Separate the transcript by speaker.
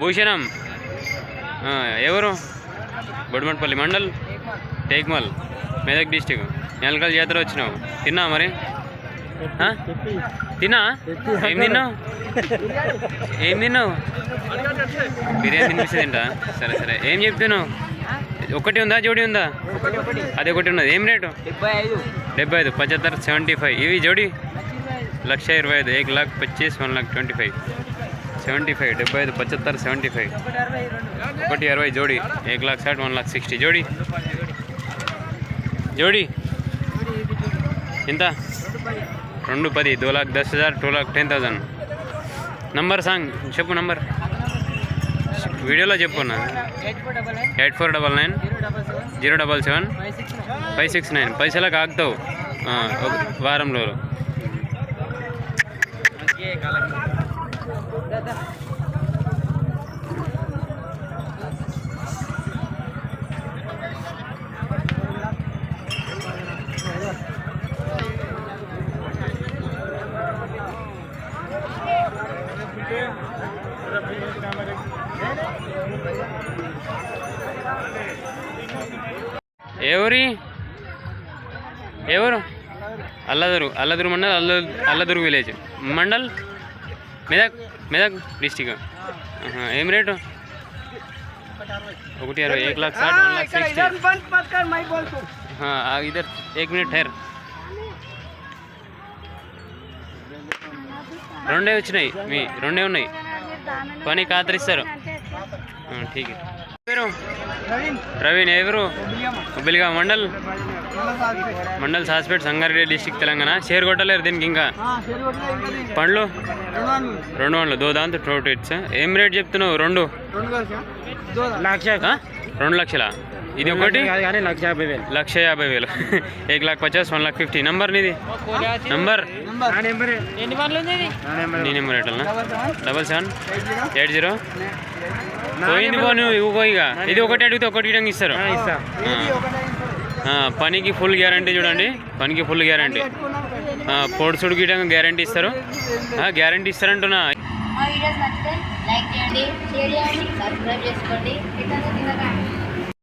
Speaker 1: భూషణం. ఎవరు? బొడిమట్పల్లి మండల్. టేక్మల్ మెదక్ డిస్టిక్. నెలకల్ జాతర వచ్చినావు. తిన్నా మరి? తిన్నా? ఏం తిన్నావు? ఏం తిన్నావు? బిర్యానీ తినిపిస్తే తింటా. సరే సరే. ఏం చెప్తున్నావు? ఒకటి ఉందా? జోడి ఉందా? అది ఒకటి ఉన్నది. ఏం రేటు?
Speaker 2: డెబ్బై ఐదు.
Speaker 1: డెబ్బై ఐదు పచ్చత్తర్ సెవెంటీ ఫైవ్. ఇవి జోడి? లక్ష ఇరవై ఐదు. ఏక్ lakh పచ్చీస్ one lakh twenty five. Seventy five డెబ్బై ఐదు పచ్చత్తర్ సెవెంటీ ఫైవ్. ఒకటి అరవై జోడి ఏక్ లాక్ సాట్ వన్ లాక్ సిక్స్టీ. జోడి. జోడి. ఎంత? రెండు పది దో లాక్ దస్ హజార్ two lakh ten thousand number song చెప్పు నంబర్. వీడియోలో చెప్పు అన్న.
Speaker 2: Eight
Speaker 1: four double nine
Speaker 2: zero double seven
Speaker 1: five six nine. పైసలకు ఆగుతావు. వారంలో. ఎవరి? ఎవరు? అల్లదురు. అల్లదురు మండల్ అల్ల అల్లదురు విలేజ్. మండల్? మెదక్ మెదక్ డిస్టిక్ ఏం రేటు ఒకటి అరవై ఏక్ లాక్ సాట్ వన్ లాక్ సిక్స్టీ हाँ आ, इधर एक मिनट ठहर రెండే వచ్చినాయి మీ రెండే ఉన్నాయి పని కాతరిస్తారు ఆ, ఠీక్ ఎవరు? ప్రవీణ్. ఎవరు? బుల్లిగా మండల్? మండల్ సాస్పేట్. సంగారెడ్డి డిస్టిక్ తెలంగాణ. షేర్ కొట్టలేరు దీనికి ఇంకా? పండ్లు? రెండు పండ్లు దో దాంతో టోట్ ఇట్స్ ఏం రేట్ చెప్తున్నావు? రెండు?
Speaker 2: లక్ష?
Speaker 1: రెండు లక్షల? ఇది ఒకటి?
Speaker 2: లక్ష యాభై వేలు.
Speaker 1: లక్ష యాభై వేలు. ఏక్ లాక్ పచాస్ వన్ లాక్ ఫిఫ్టీ. నంబర్ నీది? నంబర్?
Speaker 2: నా నెంబర్.
Speaker 1: ఎట్లా? Double seven. Eight zero? పోయింది పోను ఇవ్వు ఇక. ఇది ఒకటి అడిగితే ఒకటి ఇవ్వడానికి ఇస్తారు.
Speaker 2: ఆ, ఇస్తా.
Speaker 1: ఆ, పనికి ఫుల్ గ్యారంటీ చూడండి. పనికి ఫుల్ గ్యారంటీ. పొడుసుడు గీయడానికి గ్యారంటీ ఇస్తారు. గ్యారంటీ ఇస్తారంటున్నా.
Speaker 3: మా వీడియోస్ నచ్చితే లైక్ చేయండి షేర్ చేయండి సబ్స్క్రైబ్ చేసుకోండి.